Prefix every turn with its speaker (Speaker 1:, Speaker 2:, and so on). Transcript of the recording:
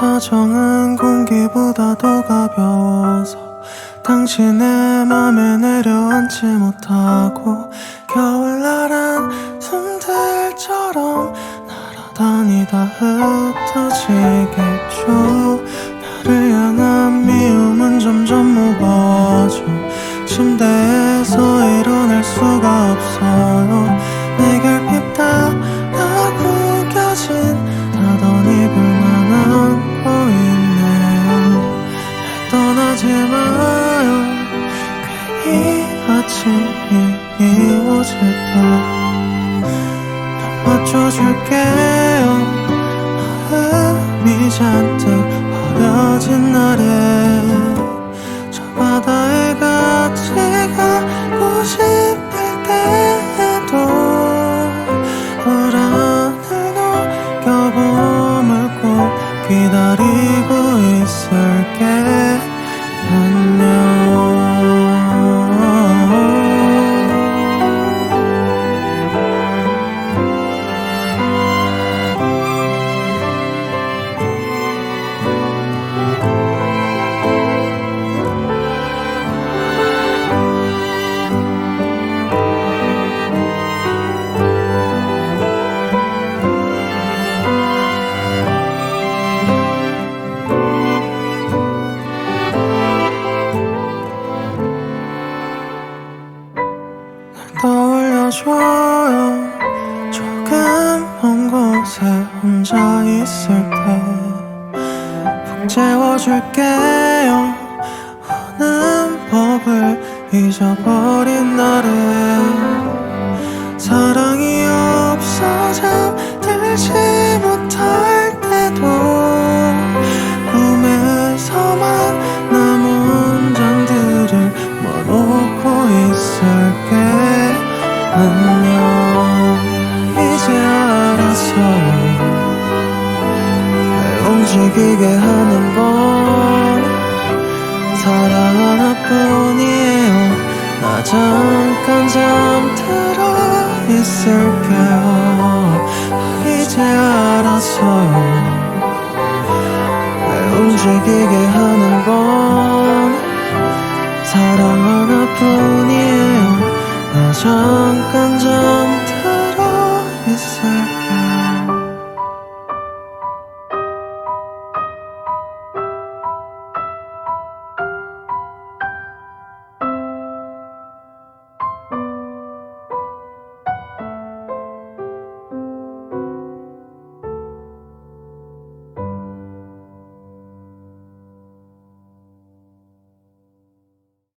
Speaker 1: 사정은 공기보다 더 가벼워서 당신의 맘에 내려앉지 못하고 겨울날은 숨들처럼 날아다니다 흩어지겠죠. 나를 향한 미움은 점점 무거워져 침대에서 일어날 수가 없어 날 떠나지 마요. 괜히 아침이 미워질까 난 맞춰줄게요. 마음이 잔뜩 버려진 날에 저 바다에 떠올려줘요. 조금 먼 곳에 혼자 있을 때푹 채워줄게요. 우는 법을 잊어버린 날에 사랑이 없어 잠들지 못할 때도 꿈에서만 안녕 이제 알았어요 날 움직이게 하는 건 사랑 하나뿐이에요. 나 잠깐 잠들어 있을게요. 이제 알았어요 날 움직이게 하는 건